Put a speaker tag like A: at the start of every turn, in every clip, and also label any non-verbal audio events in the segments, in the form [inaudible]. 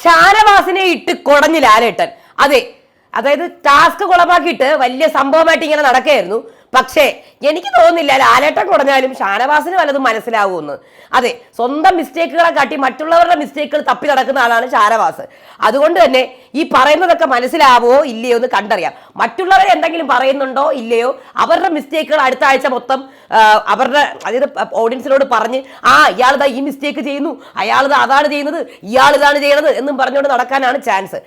A: ഷാനവാസിനെ ഇട്ട് കൊടഞ്ഞ് ലാലേട്ടൻ. അതെ അതായത് ടാസ്ക് കുളമാക്കിയിട്ട് വലിയ സംഭവമായിട്ട് ഇങ്ങനെ നടക്കുകയായിരുന്നു. പക്ഷേ എനിക്ക് തോന്നുന്നില്ല ലാലേട്ടം കുറഞ്ഞാലും ഷാനവാസിന് വല്ലതും മനസ്സിലാവുമെന്ന് അതെ സ്വന്തം മിസ്റ്റേക്കുകളെ കാട്ടി മറ്റുള്ളവരുടെ മിസ്റ്റേക്കുകൾ തപ്പി നടക്കുന്ന ആളാണ് ഷാനവാസ്. അതുകൊണ്ട് തന്നെ ഈ പറയുന്നതൊക്കെ മനസ്സിലാവോ ഇല്ലയോ എന്ന് കണ്ടറിയാം. മറ്റുള്ളവർ എന്തെങ്കിലും പറയുന്നുണ്ടോ ഇല്ലയോ അവരുടെ മിസ്റ്റേക്കുകൾ അടുത്ത ആഴ്ച മൊത്തം അവരുടെ അതായത് ഓഡിയൻസിനോട് പറഞ്ഞ് ആ ഇയാളിതാ ഈ മിസ്റ്റേക്ക് ചെയ്യുന്നു അയാളിത് അതാണ് ചെയ്യുന്നത് ഇയാൾ ഇതാണ് ചെയ്യണത് എന്നും പറഞ്ഞുകൊണ്ട് നടക്കാനാണ് ചാൻസ്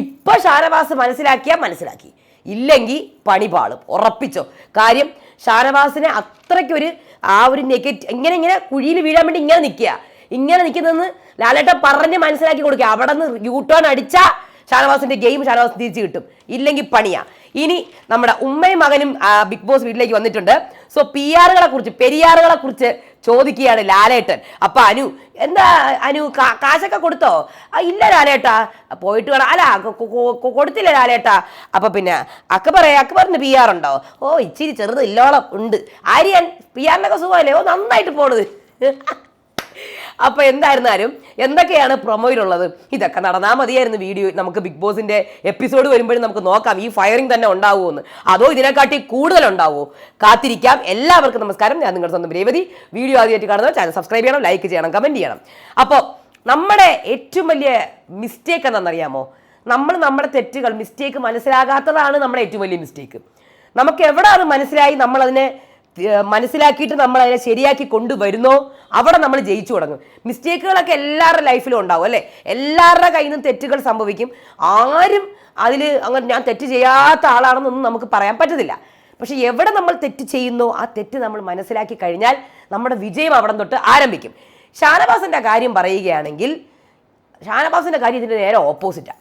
A: ഇപ്പൊ ഷാനവാസ് മനസ്സിലാക്കിയാൽ മനസ്സിലാക്കി. ഇല്ലെങ്കിൽ പണി പാളും ഉറപ്പിച്ചോ. കാര്യം ഷാനവാസിനെ അത്രയ്ക്കൊരു ആ ഒരു നെഗറ്റീവ് ഇങ്ങനെ ഇങ്ങനെ കുഴിയിൽ വീഴാൻ വേണ്ടി ഇങ്ങനെ നിൽക്കുക. ഇങ്ങനെ നിൽക്കുന്നതെന്ന് ലാലേട്ട പറഞ്ഞ് മനസ്സിലാക്കി കൊടുക്കുക. അവിടെ നിന്ന് യൂ ടേൺ അടിച്ചാൽ ഷാനവാസിന്റെ ഗെയിം ഷാനവാസ് തിരിച്ചു കിട്ടും. ഇല്ലെങ്കിൽ പണിയാ. ഇനി നമ്മുടെ ഉമ്മയും മകനും ബിഗ് ബോസ് വീട്ടിലേക്ക് വന്നിട്ടുണ്ട്. സോ പി ആറുകളെ കുറിച്ച് പെരിയാറുകളെ കുറിച്ച് ചോദിക്കുകയാണ് ലാലേട്ടൻ. അപ്പൊ അനു എന്താ അനു കാശൊക്കെ കൊടുത്തോ? ഇല്ല ലാലേട്ടാ. പോയിട്ട് വേണം. അല്ല കൊടുത്തില്ല ലാലേട്ടാ. അപ്പൊ പിന്നെ അക്ബറെ അക്ബറിന് പി ആർ ഉണ്ടോ? ഓ ഇച്ചിരി ചെറുത് ഇല്ലോളം ഉണ്ട്. ആര്യൻ പി ആറിനൊക്കെ സുഖമല്ലേ? ഓ നന്നായിട്ട് പോണത്. അപ്പൊ എന്തായിരുന്നാലും എന്തൊക്കെയാണ് പ്രൊമോയിലുള്ളത് ഇതൊക്കെ നടന്നാൽ മതിയായിരുന്നു വീഡിയോ നമുക്ക് ബിഗ് ബോസിന്റെ എപ്പിസോഡ് വരുമ്പോഴും നമുക്ക് നോക്കാം ഈ ഫയറിംഗ് തന്നെ ഉണ്ടാവുമെന്ന് അതോ ഇതിനെക്കാട്ടി കൂടുതൽ ഉണ്ടാവുമോ കാത്തിരിക്കാം. എല്ലാവർക്കും നമസ്കാരം. ഞാൻ നിങ്ങളുടെ സ്വന്തം രേവതി. വീഡിയോ ആദ്യമായിട്ട് കാണുന്നവർ ചാനൽ സബ്സ്ക്രൈബ് ചെയ്യണം ലൈക്ക് ചെയ്യണം കമന്റ് ചെയ്യണം. അപ്പോൾ നമ്മുടെ ഏറ്റവും വലിയ മിസ്റ്റേക്ക് എന്താണെന്നറിയാമോ? നമ്മൾ നമ്മുടെ തെറ്റുകൾ മിസ്റ്റേക്ക് മനസ്സിലാകാത്തതാണ് നമ്മുടെ ഏറ്റവും വലിയ മിസ്റ്റേക്ക് നമുക്ക് എവിടെ അത് മനസ്സിലായി? ഏഹ് മനസ്സിലാക്കിയിട്ട് നമ്മൾ അതിനെ ശരിയാക്കി കൊണ്ടുവരുന്നോ? അവിടെ നമ്മൾ ജയിച്ചു തുടങ്ങും. മിസ്റ്റേക്കുകളൊക്കെ എല്ലാവരുടെ ലൈഫിലും ഉണ്ടാവും അല്ലേ? എല്ലാവരുടെ കയ്യിൽ നിന്നും തെറ്റുകൾ സംഭവിക്കും. ആരും അതിൽ അങ്ങനെ ഞാൻ തെറ്റ് ചെയ്യാത്ത ആളാണെന്നൊന്നും നമുക്ക് പറയാൻ പറ്റത്തില്ല. പക്ഷെ എവിടെ നമ്മൾ തെറ്റ് ചെയ്യുന്നോ ആ തെറ്റ് നമ്മൾ മനസ്സിലാക്കി കഴിഞ്ഞാൽ നമ്മുടെ വിജയം അവിടെ തൊട്ട് ആരംഭിക്കും. ഷാനവാസിന്റെ കാര്യം പറയുകയാണെങ്കിൽ ഷാനവാസിന്റെ കാര്യം ഇതിന്റെ നേരെ ഓപ്പോസിറ്റാണ്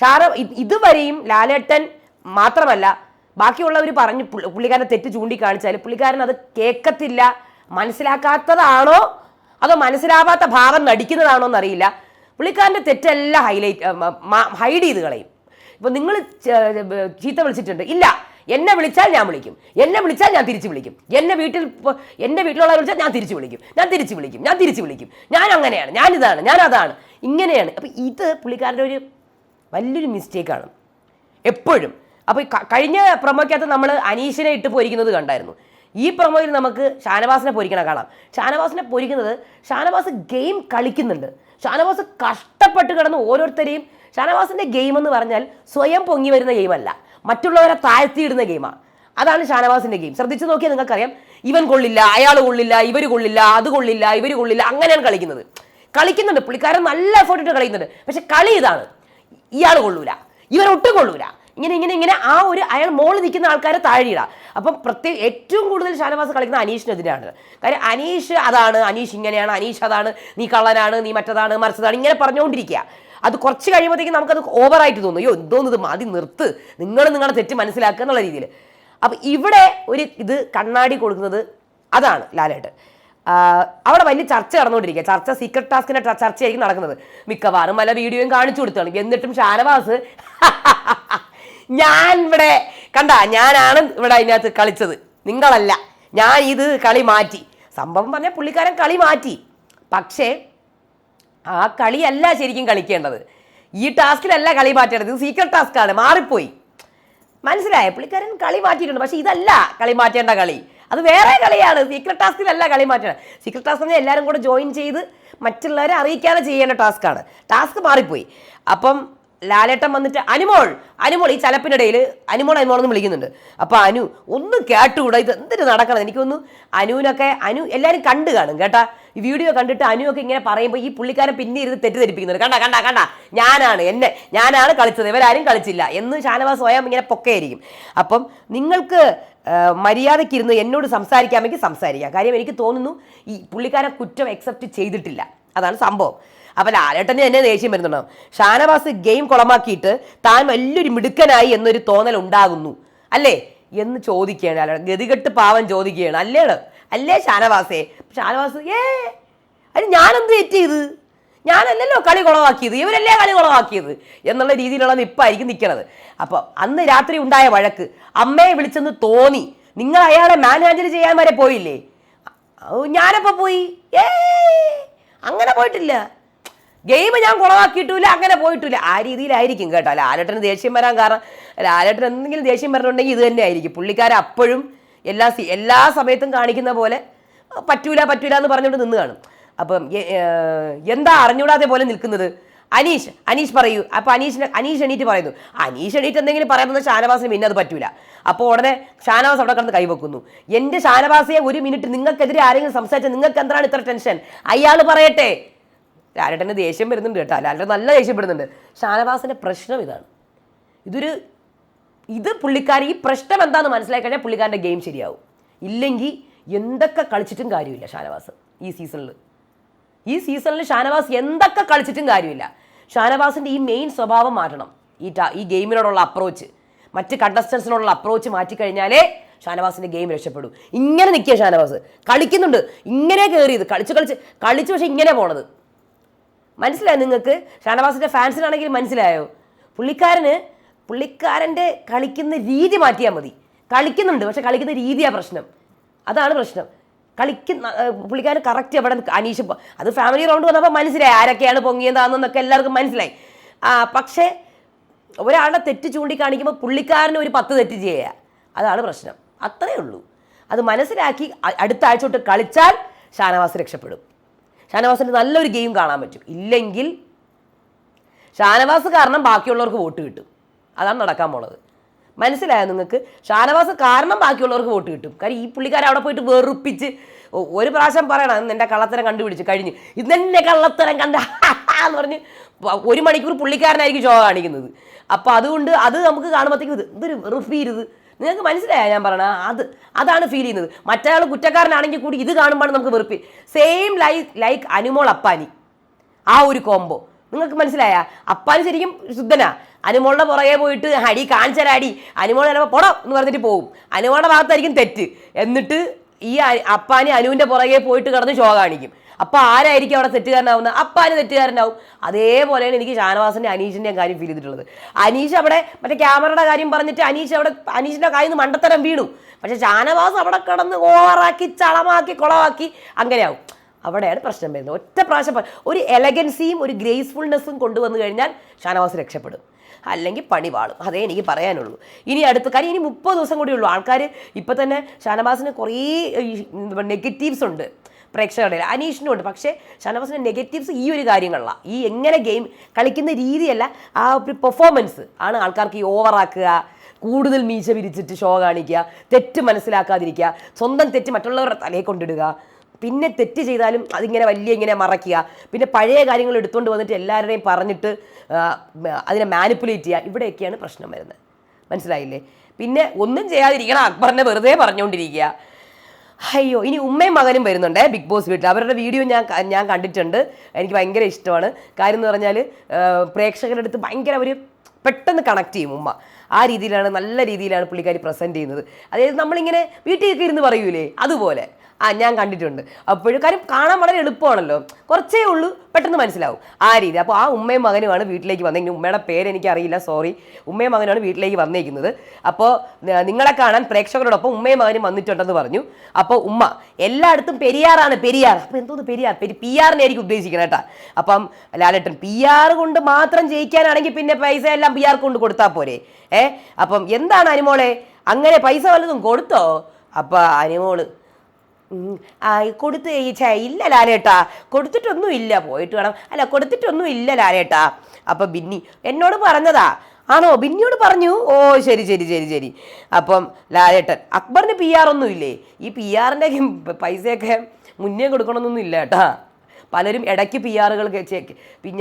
A: ഷാന ഇതുവരെയും ലാലേട്ടൻ മാത്രമല്ല ബാക്കിയുള്ളവർ പറഞ്ഞു പുള്ളിക്കാരനെ തെറ്റ് ചൂണ്ടിക്കാണിച്ചാൽ പുള്ളിക്കാരൻ അത് കേൾക്കത്തില്ല മനസ്സിലാക്കാത്തതാണോ? അതോ മനസ്സിലാവാത്ത ഭാവം നടിക്കുന്നതാണോ എന്നറിയില്ല. പുള്ളിക്കാരന്റെ തെറ്റെല്ലാം ഹൈലൈറ്റ് ഹൈഡ് ചെയ്ത് കളയും. ഇപ്പോൾ നിങ്ങൾ ചീത്ത വിളിച്ചിട്ടുണ്ട്. ഇല്ല എന്നെ വിളിച്ചാൽ ഞാൻ വിളിക്കും. എന്നെ വിളിച്ചാൽ ഞാൻ തിരിച്ചു വിളിക്കും. എന്നെ വീട്ടിൽ എന്റെ വീട്ടിലുള്ളവർ വിളിച്ചാൽ ഞാൻ തിരിച്ചു വിളിക്കും. ഞാൻ തിരിച്ചു വിളിക്കും. ഞാൻ തിരിച്ചു വിളിക്കും. ഞാൻ അങ്ങനെയാണ്. ഞാൻ ഇതാണ്. ഞാൻ അതാണ്. ഇങ്ങനെയാണ്. അപ്പോൾ ഇത് പുള്ളിക്കാരന്റെ ഒരു വലിയൊരു മിസ്റ്റേക്കാണ് എപ്പോഴും അപ്പോൾ കഴിഞ്ഞ പ്രൊമോക്കകത്ത് നമ്മൾ അനീഷിനെ ഇട്ട് പൊരിക്കുന്നത് കണ്ടായിരുന്നു. ഈ പ്രൊമോയിൽ നമുക്ക് ഷാനവാസിനെ പൊരിക്കണ കാണാം. ഷാനവാസിനെ പൊരിക്കുന്നത് ഷാനവാസ് ഗെയിം കളിക്കുന്നുണ്ട്. ഷാനവാസ് കഷ്ടപ്പെട്ട് കിടന്ന് ഓരോരുത്തരെയും ഷാനവാസിന്റെ ഗെയിം എന്ന് പറഞ്ഞാൽ സ്വയം പൊങ്ങി വരുന്ന ഗെയിമല്ല മറ്റുള്ളവരെ താഴ്ത്തിയിടുന്ന ഗെയിമാണ് അതാണ് ഷാനവാസിന്റെ ഗെയിം. ശ്രദ്ധിച്ചു നോക്കിയാൽ നിങ്ങൾക്കറിയാം. ഇവൻ കൊള്ളില്ല അയാൾ കൊള്ളില്ല ഇവർ കൊള്ളില്ല അത് കൊള്ളില്ല ഇവർ കൊള്ളില്ല അങ്ങനെയാണ് കളിക്കുന്നത്. കളിക്കുന്നുണ്ട്. പുള്ളിക്കാരൻ നല്ല എഫേർട്ട് ഇട്ട് കളിക്കുന്നുണ്ട്. പക്ഷെ കളി ഇതാണ്. ഇയാൾ കൊള്ളൂല. ഇവൻ ഒട്ടും കൊള്ളൂല. ഇങ്ങനെ ഇങ്ങനെ ഇങ്ങനെ ആ ഒരു അയാൾ മോളിൽ നിൽക്കുന്ന ആൾക്കാരെ താഴെയിടാം. അപ്പം പ്രത്യേക ഏറ്റവും കൂടുതൽ ഷാനവാസ് കളിക്കുന്ന അനീഷിനെതിരാണ് കാര്യം അനീഷ് അതാണ് അനീഷ് ഇങ്ങനെയാണ് അനീഷ് അതാണ് നീ കള്ളനാണ് നീ മറ്റതാണ് മറിച്ചതാണ് ഇങ്ങനെ പറഞ്ഞുകൊണ്ടിരിക്കുക. അത് കുറച്ച് കഴിയുമ്പോഴത്തേക്കും നമുക്കത് ഓവറായിട്ട് തോന്നും. അയ്യോ എന്തോന്ന് ഇത് മതി നിർത്ത്. നിങ്ങൾ നിങ്ങളുടെ തെറ്റ് മനസ്സിലാക്കുക എന്നുള്ള രീതിയിൽ. അപ്പം ഇവിടെ ഒരു ഇത് കണ്ണാടി കൊടുക്കുന്നത് അതാണ് ലാലേട്ട് അവിടെ വലിയ ചർച്ച നടന്നുകൊണ്ടിരിക്കുക. ചർച്ച സീക്രട്ട് ടാസ്കിന്റെ ചർച്ചയായിരിക്കും നടക്കുന്നത്. മിക്കവാറും പല വീഡിയോയും കാണിച്ചു കൊടുത്താണ്. എന്നിട്ടും ഷാനവാസ് [laughs] ഞാൻ ഇവിടെ കണ്ട ഞാനാണ് ഇവിടെ അതിനകത്ത് കളിച്ചത്. നിങ്ങളല്ല. ഞാൻ ഇത് കളി മാറ്റി. സംഭവം പറഞ്ഞാൽ പുള്ളിക്കാരൻ കളി മാറ്റി. പക്ഷേ ആ കളിയല്ല ശരിക്കും കളിക്കേണ്ടത്. ഈ ടാസ്കിലല്ല കളി മാറ്റേണ്ടത്. ഇത് സീക്രട്ട് ടാസ്ക്കാണ് മാറിപ്പോയി. മനസ്സിലായ? പുള്ളിക്കാരൻ കളി മാറ്റിയിട്ടുണ്ട്. പക്ഷേ ഇതല്ല കളി മാറ്റേണ്ട കളി. അത് വേറെ കളിയാണ്. സീക്രട്ട് ടാസ്കിലല്ല കളി മാറ്റേണ്ട സീക്രട്ട് ടാസ്ക് പറഞ്ഞാൽ എല്ലാവരും കൂടെ ജോയിൻ ചെയ്ത് മറ്റുള്ളവരെ അറിയിക്കാതെ ചെയ്യേണ്ട ടാസ്ക്കാണ് ടാസ്ക് മാറിപ്പോയി. അപ്പം ലാലേട്ടൻ വന്നിട്ട് അനുമോൾ അനുമോൾ ഈ ചലപ്പിനിടയിൽ അനുമോൾ അനുമോൾ എന്ന് വിളിക്കുന്നുണ്ട്. അപ്പോൾ അനു ഒന്ന് കേട്ടുകൂടാ ഇത് എന്തിനു നടക്കണം? എനിക്കൊന്ന് അനുവിനൊക്കെ അനു എല്ലാവരും കണ്ടു കാണും കേട്ടാ? ഈ വീഡിയോ കണ്ടിട്ട് അനുവൊക്കെ ഇങ്ങനെ പറയുമ്പോൾ ഈ പുള്ളിക്കാരൻ പിന്നെ ഇരുന്ന് തെറ്റിദ്ധരിപ്പിക്കുന്നുണ്ട്. കണ്ട കണ്ട കണ്ട? ഞാനാണ് എന്നെ ഞാനാണ് കളിച്ചത് ഇവരാരും കളിച്ചില്ല എന്ന് ഷാനവാസ് സ്വയം ഇങ്ങനെ പൊക്കയായിരിക്കും. അപ്പം നിങ്ങൾക്ക് മര്യാദയ്ക്കിരുന്ന് എന്നോട് സംസാരിക്കാമെങ്കിൽ സംസാരിക്കാം. കാര്യം എനിക്ക് തോന്നുന്നു ഈ പുള്ളിക്കാരൻ കുറ്റം അക്സെപ്റ്റ് ചെയ്തിട്ടില്ല. അതാണ് സംഭവം. അപ്പൊ ലാലേട്ടന് എന്നെ ദേഷ്യം വരുന്നുണ്ടാവും ഷാനവാസ് ഗെയിം കുളമാക്കിയിട്ട് താൻ വലിയൊരു മിടുക്കനായി എന്നൊരു തോന്നൽ ഉണ്ടാകുന്നു. അല്ലേ? എന്ന് ചോദിക്കുകയാണ് ലാലേട്ടൻ. ഗതികെട്ട് പാവം ചോദിക്കുകയാണ്. അല്ലേ അല്ലേ ഷാനവാസേ? ഷാനവാസ് ഏ അതിന് ഞാനെന്ത് തെറ്റ് ചെയ്ത്? ഞാനല്ലല്ലോ കളി കുളവാക്കിയത് ഇവരല്ലേ കളി കുളവാക്കിയത് എന്നുള്ള രീതിയിലുള്ള നിപ്പായിരിക്കും നിൽക്കണത് അപ്പോൾ അന്ന് രാത്രി ഉണ്ടായ വഴക്ക് അമ്മയെ വിളിച്ചെന്ന് തോന്നി. നിങ്ങൾ അയാളെ മാനേജർ ചെയ്യാൻ വരെ പോയില്ലേ? ഞാനപ്പോ പോയി. ഏ അങ്ങനെ പോയിട്ടില്ല. ഗെയിം ഞാൻ കുളവാക്കിയിട്ടില്ല അങ്ങനെ പോയിട്ടില്ല. ആ രീതിയിലായിരിക്കും കേട്ടോ. ലാലേട്ടന് ദേഷ്യം വരാൻ കാരണം ലാലേട്ടൻ എന്തെങ്കിലും ദേഷ്യം വരണുണ്ടെങ്കിൽ ഇത് തന്നെ ആയിരിക്കും പുള്ളിക്കാരൻ അപ്പോഴും എല്ലാ എല്ലാ സമയത്തും കാണിക്കുന്ന പോലെ പറ്റൂല പറ്റൂല എന്ന് പറഞ്ഞുകൊണ്ട് നിന്ന് കാണും. അപ്പം എന്താ അറിഞ്ഞൂടാതെ പോലെ നിൽക്കുന്നത്? അനീഷ് അനീഷ് പറയൂ. അപ്പോൾ അനീഷ് അനീഷ് എണീറ്റ് പറയുന്നു. അനീഷ് എണീറ്റ് എന്തെങ്കിലും പറയുന്നത് ഷാനവാസിന് പിന്നെ അത് പറ്റൂല. അപ്പോൾ ഉടനെ ഷാനവാസ് അവിടെ കിടന്ന് കൈവെക്കുന്നു. എന്റെ ഷാനവാസിയെ ഒരു മിനിറ്റ് നിങ്ങൾക്കെതിരെ ആരെങ്കിലും സംസാരിച്ചാൽ നിങ്ങൾക്ക് എന്താണ് ഇത്ര ടെൻഷൻ? അയാൾ പറയട്ടെ. ലാലേട്ടന് ദേഷ്യം വരുന്നുണ്ട് കേട്ടോ. ലാലേട്ടൻ നല്ല ദേഷ്യപ്പെടുന്നുണ്ട് ഷാനവാസിന്റെ പ്രശ്നം ഇതാണ്. ഇതൊരു ഇത് പുള്ളിക്കാരി ഈ പ്രശ്നം എന്താണെന്ന് മനസ്സിലാക്കി കഴിഞ്ഞാൽ പുള്ളിക്കാരന്റെ ഗെയിം ശരിയാവും. ഇല്ലെങ്കിൽ എന്തൊക്കെ കളിച്ചിട്ടും കാര്യമില്ല ഷാനവാസ് ഈ സീസണിൽ ഈ സീസണിൽ ഷാനവാസ് എന്തൊക്കെ കളിച്ചിട്ടും കാര്യമില്ല. ഷാനവാസിന്റെ ഈ മെയിൻ സ്വഭാവം മാറ്റണം. ഈ ഈ ഗെയിമിനോടുള്ള അപ്രോച്ച് മറ്റ് കണ്ടസ്റ്റൻസിനോടുള്ള അപ്രോച്ച് മാറ്റിക്കഴിഞ്ഞാലേ ഷാനവാസിന്റെ ഗെയിം രക്ഷപ്പെടൂ. ഇങ്ങനെ നിൽക്കുക ഷാനവാസ്. കളിക്കുന്നുണ്ട്. ഇങ്ങനെ കയറിയത് കളിച്ച് കളിച്ച് കളിച്ച് പക്ഷേ ഇങ്ങനെ പോണത്. മനസ്സിലായോ നിങ്ങൾക്ക്? ഷാനവാസിന്റെ ഫാൻസിനാണെങ്കിൽ മനസ്സിലായോ? പുള്ളിക്കാരന് പുള്ളിക്കാരന്റെ കളിക്കുന്ന രീതി മാറ്റിയാൽ മതി. കളിക്കുന്നുണ്ട് പക്ഷെ കളിക്കുന്ന രീതിയാണ് പ്രശ്നം. അതാണ് പ്രശ്നം. കളിക്കുന്ന പുള്ളിക്കാരൻ കറക്റ്റ് അവിടെ അനീഷ് അത് ഫാമിലി റൗണ്ട് വന്നപ്പോൾ മനസ്സിലായി ആരൊക്കെയാണ് പൊങ്ങിയതാണെന്നൊക്കെ എല്ലാവർക്കും മനസ്സിലായി. ആ പക്ഷേ ഒരാളുടെ തെറ്റ് ചൂണ്ടിക്കാണിക്കുമ്പോൾ പുള്ളിക്കാരന് ഒരു പത്ത് തെറ്റ് ചെയ്യുക അതാണ് പ്രശ്നം. അത്രയേ ഉള്ളൂ. അത് മനസ്സിലാക്കി അടുത്ത ആഴ്ച തൊട്ട് കളിച്ചാൽ ഷാനവാസ് രക്ഷപ്പെടും. ഷാനവാസിന്റെ നല്ലൊരു ഗെയിം കാണാൻ പറ്റും. ഇല്ലെങ്കിൽ ഷാനവാസ് കാരണം ബാക്കിയുള്ളവർക്ക് വോട്ട് കിട്ടും. അതാണ് നടക്കാൻ പോണത്. മനസ്സിലായോ നിങ്ങൾക്ക്? ഷാനവാസ് കാരണം ബാക്കിയുള്ളവർക്ക് വോട്ട് കിട്ടും. കാര്യം ഈ പുള്ളിക്കാരെ അവിടെ പോയിട്ട് വെറുപ്പിച്ച് ഒരു പ്രാവശ്യം പറയണം നിന്റെ കള്ളത്തരം കണ്ടുപിടിച്ച് കഴിഞ്ഞ്. ഇന്നെന്നെ കള്ളത്തരം കണ്ട [laughs] എന്ന് പറഞ്ഞ് ഒരു മണിക്കൂർ പുള്ളിക്കാരനായിരിക്കും ഷോ കാണിക്കുന്നത്. അപ്പോൾ അതുകൊണ്ട് അത് നമുക്ക് കാണുമ്പോഴത്തേക്കും ഇത് ഇതൊരു വെറുപ്പീരുത് നിങ്ങൾക്ക് മനസ്സിലായോ ഞാൻ പറഞ്ഞ അത് അതാണ് ഫീൽ ചെയ്യുന്നത്. മറ്റയാൾ കുറ്റക്കാരനാണെങ്കിൽ കൂടി ഇത് കാണുമ്പോൾ നമുക്ക് വെറുപ്പി. Same like like Anumol Appani. ആ ഒരു കോംബോ നിങ്ങൾക്ക് മനസ്സിലായ? അപ്പാനി ശരിക്കും ശുദ്ധനാ. അനുമോളുടെ പുറകെ പോയിട്ട് അടി കാണിച്ചരാടി അനുമോൾ ചിലപ്പോൾ പൊടം എന്ന് പറഞ്ഞിട്ട് പോകും അനുമോളുടെ ഭാഗത്തായിരിക്കും തെറ്റ്. എന്നിട്ട് ഈ അപ്പാനി അനുവിന്റെ പുറകെ പോയിട്ട് കിടന്ന് ഷോ കാണിക്കും. അപ്പോൾ ആരായിരിക്കും അവിടെ തെറ്റുകാരനാവുന്നത്? അപ്പാന് തെറ്റുകാരനാവും. അതേപോലെയാണ് എനിക്ക് ഷാനവാസിന്റെ അനീഷിന്റെയും കാര്യം ഫീൽ ചെയ്തിട്ടുള്ളത്. അനീഷ് അവിടെ മറ്റേ ക്യാമറയുടെ കാര്യം പറഞ്ഞിട്ട് അനീഷ് അവിടെ അനീഷിന്റെ കാര്യം നിന്ന് മണ്ടത്തരം വീണു. പക്ഷേ ഷാനവാസ് അവിടെ കിടന്ന് ഓവറാക്കി ചളമാക്കി കുളമാക്കി അങ്ങനെയാവും. അവിടെയാണ് പ്രശ്നം വരുന്നത്. ഒറ്റ പ്രാവശ്യം ഒരു എലഗൻസിയും ഒരു ഗ്രേസ്ഫുൾനെസ്സും കൊണ്ടുവന്നു കഴിഞ്ഞാൽ ഷാനവാസ് രക്ഷപ്പെടും. അല്ലെങ്കിൽ പണി വാളും. അതേ എനിക്ക് പറയാനുള്ളൂ. ഇനി അടുത്ത കാര്യം ഇനി മുപ്പത് ദിവസം കൂടി ഉള്ളൂ. ആൾക്കാർ ഇപ്പം തന്നെ ഷാനവാസിന് കുറേ നെഗറ്റീവ്സ് ഉണ്ട് പ്രേക്ഷകരുടെ. അനീഷിനും ഉണ്ട്. പക്ഷേ ഷാനവാസിന്റെ നെഗറ്റീവ്സ് ഈ ഒരു കാര്യങ്ങളിലാണ് ഈ എങ്ങനെ ഗെയിം കളിക്കുന്ന രീതിയല്ല ആ ഒരു പെർഫോമൻസ് ആണ് ആൾക്കാർക്ക് ഈ ഓവറാക്കുക കൂടുതൽ മീശ വിരിച്ചിട്ട് ഷോ കാണിക്കുക തെറ്റ് മനസ്സിലാക്കാതിരിക്കുക സ്വന്തം തെറ്റ് മറ്റുള്ളവരുടെ തലയെ കൊണ്ടിടുക. പിന്നെ തെറ്റ് ചെയ്താലും അതിങ്ങനെ വലിയ ഇങ്ങനെ മറയ്ക്കുക. പിന്നെ പഴയ കാര്യങ്ങൾ എടുത്തുകൊണ്ട് വന്നിട്ട് എല്ലാവരുടെയും പറഞ്ഞിട്ട് അതിനെ മാനിപ്പുലേറ്റ് ചെയ്യുക. ഇവിടെയൊക്കെയാണ് പ്രശ്നം വരുന്നത്. മനസ്സിലായില്ലേ? പിന്നെ ഒന്നും ചെയ്യാതിരിക്കണം. അക്ബറിനെ വെറുതെ പറഞ്ഞുകൊണ്ടിരിക്കുക. അയ്യോ ഇനി ഉമ്മയും മകനും വരുന്നുണ്ടേ ബിഗ് ബോസ് വീട്ടിൽ. അവരുടെ വീഡിയോ ഞാൻ ഞാൻ കണ്ടിട്ടുണ്ട്. എനിക്ക് ഭയങ്കര ഇഷ്ടമാണ്. കാര്യം എന്ന് പറഞ്ഞാൽ പ്രേക്ഷകരുടെ അടുത്ത് ഭയങ്കര ഒരു പെട്ടെന്ന് കണക്ട് ചെയ്യും ഉമ്മ. ആ രീതിയിലാണ് നല്ല രീതിയിലാണ് പുള്ളിക്കാരി പ്രസന്റ് ചെയ്യുന്നത്. അതായത് നമ്മളിങ്ങനെ വീട്ടിലൊക്കെ ഇരുന്ന് പറയൂലേ? അതുപോലെ. ആ ഞാൻ കണ്ടിട്ടുണ്ട്. അപ്പോഴും കാര്യം കാണാൻ വളരെ എളുപ്പമാണല്ലോ. കുറച്ചേ ഉള്ളൂ പെട്ടെന്ന് മനസ്സിലാവും. ആ രീതി. അപ്പോൾ ആ ഉമ്മയും മകനുമാണ് വീട്ടിലേക്ക് വന്നെങ്കിൽ ഉമ്മയുടെ പേര് എനിക്ക് അറിയില്ല സോറി ഉമ്മയും മകനുമാണ് വീട്ടിലേക്ക് വന്നേക്കുന്നത്. അപ്പോൾ നിങ്ങളെ കാണാൻ പ്രേക്ഷകരോടൊപ്പം ഉമ്മയും മകനും വന്നിട്ടുണ്ടെന്ന് പറഞ്ഞു. അപ്പോൾ ഉമ്മ എല്ലായിടത്തും പെരിയാറാണ് പെരിയാർ. അപ്പോൾ എന്തോന്ന് പെരിയാർ? പെരി പി ആറിനായിരിക്കും ഉദ്ദേശിക്കുന്നത് കേട്ടാ. അപ്പം ലാലേട്ടൻ പി ആർ കൊണ്ട് മാത്രം ജയിക്കാനാണെങ്കിൽ പിന്നെ പൈസ എല്ലാം പി ആർ കൊണ്ട് കൊടുത്താൽ പോരെ. ഏ? അപ്പം എന്താണ് അനുമോളെ? അങ്ങനെ പൈസ വല്ലതും കൊടുത്തോ? അപ്പം അനുമോൾ കൊടുത്ത് ഛേ, ഇല്ല ലാലേട്ടാ. കൊടുത്തിട്ടൊന്നും ഇല്ല പോയിട്ട് വേണം. അല്ല കൊടുത്തിട്ടൊന്നും ഇല്ല ലാലേട്ടാ. അപ്പം ബിന്നി എന്നോട് പറഞ്ഞതാ. ആണോ? ബിന്നിയോട് പറഞ്ഞു. ഓ ശരി ശരി ശരി ശരി. അപ്പം ലാലേട്ടൻ അക്ബറിന് പി ആർ ഒന്നും ഇല്ലേ? ഈ പി ആറിന്റെ പൈസയൊക്കെ മുന്നേ കൊടുക്കണമെന്നൊന്നും ഇല്ല കേട്ടാ. പലരും ഇടയ്ക്ക് പി ആറുകൾ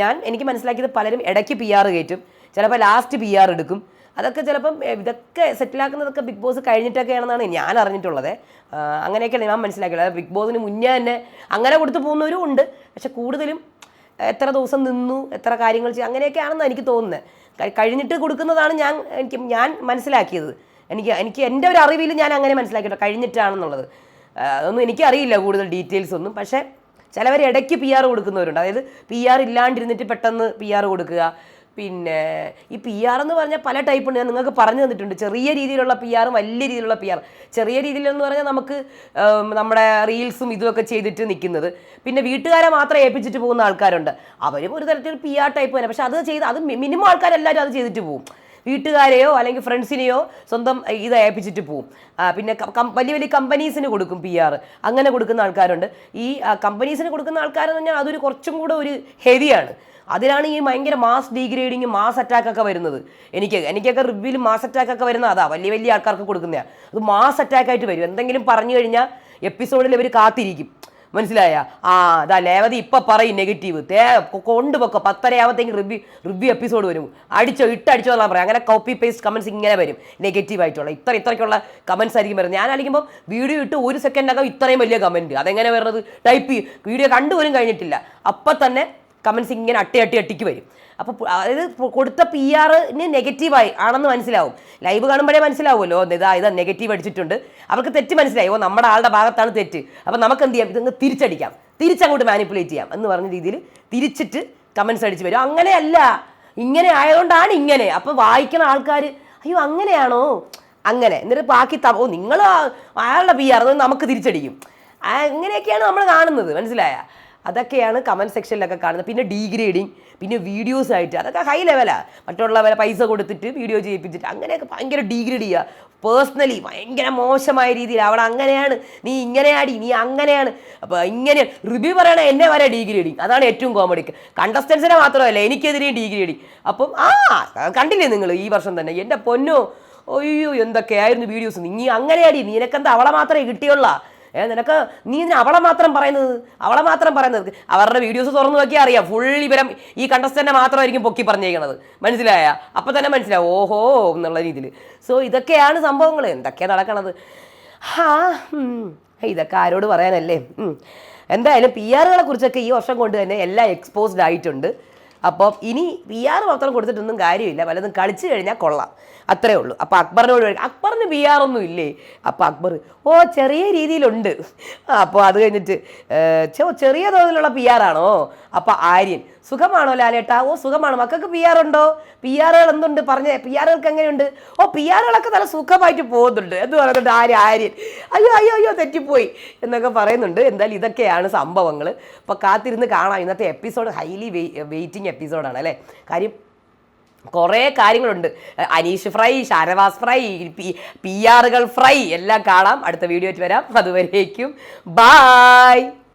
A: ഞാൻ എനിക്ക് മനസ്സിലാക്കിയത് പലരും ഇടയ്ക്ക് പി ആറ് കയറ്റും. ചിലപ്പോൾ ലാസ്റ്റ് പി ആർ എടുക്കും. അതൊക്കെ ചിലപ്പം ഇതൊക്കെ സെറ്റിലാക്കുന്നതൊക്കെ ബിഗ് ബോസ് കഴിഞ്ഞിട്ടൊക്കെയാണെന്നാണ് ഞാൻ അറിഞ്ഞിട്ടുള്ളത്. അങ്ങനെയൊക്കെയാണ് ഞാൻ മനസ്സിലാക്കിയത് ബിഗ് ബോസിന് മുന്നേ തന്നെ അങ്ങനെ കൊടുത്തു പോകുന്നവരും ഉണ്ട്. പക്ഷെ കൂടുതലും എത്ര ദിവസം നിന്നു എത്ര കാര്യങ്ങൾ ചെയ്തു അങ്ങനെയൊക്കെയാണെന്ന് എനിക്ക് തോന്നുന്നത്. കഴിഞ്ഞിട്ട് കൊടുക്കുന്നതാണ് ഞാൻ എനിക്ക് ഞാൻ മനസ്സിലാക്കിയത്. എനിക്ക് എനിക്ക് എന്റെ ഒരു അറിവിൽ ഞാൻ അങ്ങനെ മനസ്സിലാക്കിയിട്ടോ കഴിഞ്ഞിട്ടാണെന്നുള്ളത്. അതൊന്നും എനിക്കറിയില്ല കൂടുതൽ ഡീറ്റെയിൽസ് ഒന്നും. പക്ഷേ ചിലവർ ഇടയ്ക്ക് പി ആർ കൊടുക്കുന്നവരുണ്ട്. അതായത് പി ആർ ഇല്ലാണ്ടിരുന്നിട്ട് പെട്ടെന്ന് പി ആർ കൊടുക്കുക. പിന്നെ ഈ പി ആർ എന്ന് പറഞ്ഞാൽ പല ടൈപ്പ് ഉണ്ട്. ഞാൻ നിങ്ങൾക്ക് പറഞ്ഞു തന്നിട്ടുണ്ട്. ചെറിയ രീതിയിലുള്ള പി ആറും വലിയ രീതിയിലുള്ള പി ആർ ചെറിയ രീതിയിലെന്ന് പറഞ്ഞാൽ നമുക്ക് നമ്മുടെ റീൽസും ഇതുമൊക്കെ ചെയ്തിട്ട് നിൽക്കുന്നത്. പിന്നെ വീട്ടുകാരെ മാത്രം ഏൽപ്പിച്ചിട്ട് പോകുന്ന ആൾക്കാരുണ്ട്. അവരും ഒരു തരത്തിൽ പി ആർ ടൈപ്പ് തന്നെ. പക്ഷെ അത് ചെയ്ത് അത് മിനിമം ആൾക്കാരെല്ലാവരും അത് ചെയ്തിട്ട് പോകും വീട്ടുകാരെയോ അല്ലെങ്കിൽ ഫ്രണ്ട്സിനെയോ സ്വന്തം ഇത് ഏൽപ്പിച്ചിട്ട് പോവും. പിന്നെ വലിയ വലിയ കമ്പനീസിന് കൊടുക്കും പി ആർ അങ്ങനെ കൊടുക്കുന്ന ആൾക്കാരുണ്ട്. ഈ കമ്പനീസിന് കൊടുക്കുന്ന ആൾക്കാരെന്ന് പറഞ്ഞാൽ അതൊരു കുറച്ചും കൂടെ ഒരു ഹെവിയാണ് അതിലാണ് ഈ ഭയങ്കര മാസ് ഡീഗ്രേഡിങ് മാസ് അറ്റാക്ക് ഒക്കെ വരുന്നത്. എനിക്ക് എനിക്കൊക്കെ റിവ്യൂവിൽ മാസ് അറ്റാക്ക് ഒക്കെ വരുന്ന അതാ വലിയ വലിയ ആൾക്കാർക്ക് കൊടുക്കുന്നതാണ് അത് മാസ് അറ്റാക്ക് ആയിട്ട് വരും. എന്തെങ്കിലും പറഞ്ഞു കഴിഞ്ഞാൽ എപ്പിസോഡിൽ ഇവർ കാത്തിരിക്കും. മനസ്സിലായ? ആ അതാ ലേവതി ഇപ്പം പറയും നെഗറ്റീവ് തേ കൊണ്ടുപൊക്കോ. പത്തരയാവത്തേക്ക് റിവ്യൂ റിവ്യൂ എപ്പിസോഡ് വരും. അടിച്ചോ ഇട്ടടിച്ചോ എന്നാ പറയാം. അങ്ങനെ കോപ്പി പേസ്റ്റ് കമൻസ് ഇങ്ങനെ വരും. നെഗറ്റീവ് ആയിട്ടുള്ള ഇത്ര ഇത്രയ്ക്കുള്ള കമൻസ് ആയിരിക്കും വരുന്നത്. ഞാൻ അടിക്കുമ്പോൾ വീഡിയോ ഇട്ട് ഒരു സെക്കൻഡ് സെക്കൻഡകം ഇത്രയും വലിയ കമന്റ് അതെങ്ങനെ വരുന്നത്? ടൈപ്പ് വീഡിയോ കണ്ടുപോലും കഴിഞ്ഞിട്ടില്ല. അപ്പം തന്നെ കമന്റ്സ് ഇങ്ങനെ അട്ടി അട്ടി അട്ടിക്ക് വരും. അപ്പോൾ അതായത് കൊടുത്ത പി ആറിന് നെഗറ്റീവായി ആണെന്ന് മനസ്സിലാവും. ലൈവ് കാണുമ്പോഴേ മനസ്സിലാവുമല്ലോ. ഇതാ ഇതാ നെഗറ്റീവ് അടിച്ചിട്ടുണ്ട്. അവർക്ക് തെറ്റ് മനസ്സിലായി. ഓ നമ്മുടെ ആളുടെ ഭാഗത്താണ് തെറ്റ്. അപ്പോൾ നമുക്ക് എന്ത് ചെയ്യാം? ഇതങ്ങ് തിരിച്ചടിക്കാം. തിരിച്ചങ്ങോട്ട് മാനിപ്പുലേറ്റ് ചെയ്യാം എന്ന് പറഞ്ഞ രീതിയിൽ തിരിച്ചിട്ട് കമൻസ് അടിച്ച് വരും. അങ്ങനെയല്ല. ഇങ്ങനെ ആയതുകൊണ്ടാണ് ഇങ്ങനെ. അപ്പോൾ വായിക്കുന്ന ആൾക്കാർ അയ്യോ അങ്ങനെയാണോ? അങ്ങനെ. എന്നിട്ട് ബാക്കി ത- ഓ നിങ്ങൾ അയാളുടെ പി ആർ നമുക്ക് തിരിച്ചടിക്കും. അങ്ങനെയൊക്കെയാണ് നമ്മൾ കാണുന്നത്. മനസ്സിലായ? അതൊക്കെയാണ് കമന്റ് സെക്ഷനിലൊക്കെ കാണുന്നത്. പിന്നെ ഡീഗ്രേഡിങ് പിന്നെ വീഡിയോസ് ആയിട്ട് അതൊക്കെ ഹൈ ലെവലാണ് മറ്റുള്ളവരെ പൈസ കൊടുത്തിട്ട് വീഡിയോ ചെയ്യിപ്പിച്ചിട്ട് അങ്ങനെയൊക്കെ ഭയങ്കര ഡീഗ്രേഡ് ചെയ്യുക പേഴ്സണലി ഭയങ്കര മോശമായ രീതിയിൽ അവിടെ അങ്ങനെയാണ് നീ ഇങ്ങനെയാടി നീ അങ്ങനെയാണ്. അപ്പോൾ ഇങ്ങനെ റിവ്യൂ പറയണ എന്നെ വരെ ഡീഗ്രേഡിങ് അതാണ് ഏറ്റവും കോമഡി കണ്ടസ്റ്റൻസിനെ മാത്രമല്ല എനിക്കെതിരെയും ഡീഗ്രേഡിങ് അപ്പം ആ കണ്ടില്ലേ നിങ്ങൾ ഈ വർഷം തന്നെ? എന്റെ പൊന്നോ അയ്യോ എന്തൊക്കെയായിരുന്നു വീഡിയോസ് നീ അങ്ങനെയാടി നിനക്കെന്താ അവളെ മാത്രമേ കിട്ടിയുള്ള? ഏ നിനക്ക് നീ ഇതിന് അവളെ മാത്രം പറയുന്നത്? അവളെ മാത്രം പറയുന്നത് അവരുടെ വീഡിയോസ് തുറന്നു നോക്കിയാൽ അറിയാം. ഫുൾ ഇവരം ഈ കണ്ടസ്റ്റന്റ് മാത്രമായിരിക്കും പൊക്കി പറഞ്ഞേക്കണത്. മനസ്സിലായ? അപ്പം തന്നെ മനസ്സിലാവും. ഓഹോ എന്നുള്ള രീതിയിൽ സോ ഇതൊക്കെയാണ് സംഭവങ്ങൾ എന്തൊക്കെയാണ് നടക്കണത്? ഹാ ഇതൊക്കെ ആരോട് പറയാനല്ലേ? എന്തായാലും പി ആറുകളെ കുറിച്ചൊക്കെ ഈ വർഷം കൊണ്ട് തന്നെ എല്ലാം എക്സ്പോസ്ഡ് ആയിട്ടുണ്ട്. അപ്പം ഇനി പി ആർ മാത്രം കൊടുത്തിട്ടൊന്നും കാര്യമില്ല. വല്ലതും കളിച്ചു കഴിഞ്ഞാൽ കൊള്ളാം. അത്രേ ഉള്ളൂ. അപ്പോൾ അക്ബറിനോട് അക്ബറിന് പി ആർ ഒന്നും ഇല്ലേ? അപ്പോൾ അക്ബർ ഓ ചെറിയ രീതിയിലുണ്ട്. അപ്പോൾ അത് കഴിഞ്ഞിട്ട് ചെറിയ തോതിലുള്ള പി ആർ ആണോ? അപ്പോൾ ആര്യൻ സുഖമാണോ ലാലേട്ടാ? ഓ സുഖമാണ്. മക്കൾക്ക് പി ആർ ഉണ്ടോ? പി ആറുകൾ എന്തുണ്ട്? പറഞ്ഞേ പി ആറുകൾക്ക് എങ്ങനെയുണ്ട്? ഓ പി ആറുകളൊക്കെ നല്ല സുഖമായിട്ട് പോകുന്നുണ്ട്. എന്ന് പറയുന്നുണ്ട് ആര്യ ആര്യൻ അയ്യോ അയ്യോ അയ്യോ തെറ്റിപ്പോയി. എന്നൊക്കെ പറയുന്നുണ്ട്. എന്തായാലും ഇതൊക്കെയാണ് സംഭവങ്ങൾ അപ്പോൾ കാത്തിരുന്ന് കാണാം. ഇന്നത്തെ എപ്പിസോഡ് ഹൈലി വെയിറ്റിംഗ് എപ്പിസോഡാണ് അല്ലേ? കാര്യം കുറേ കാര്യങ്ങളുണ്ട്. Anish fry Shanavas fry P P ആറുകൾ fry എല്ലാം കാണാം. അടുത്ത വീഡിയോ വരാം. അതുവരേക്കും. ബായ്!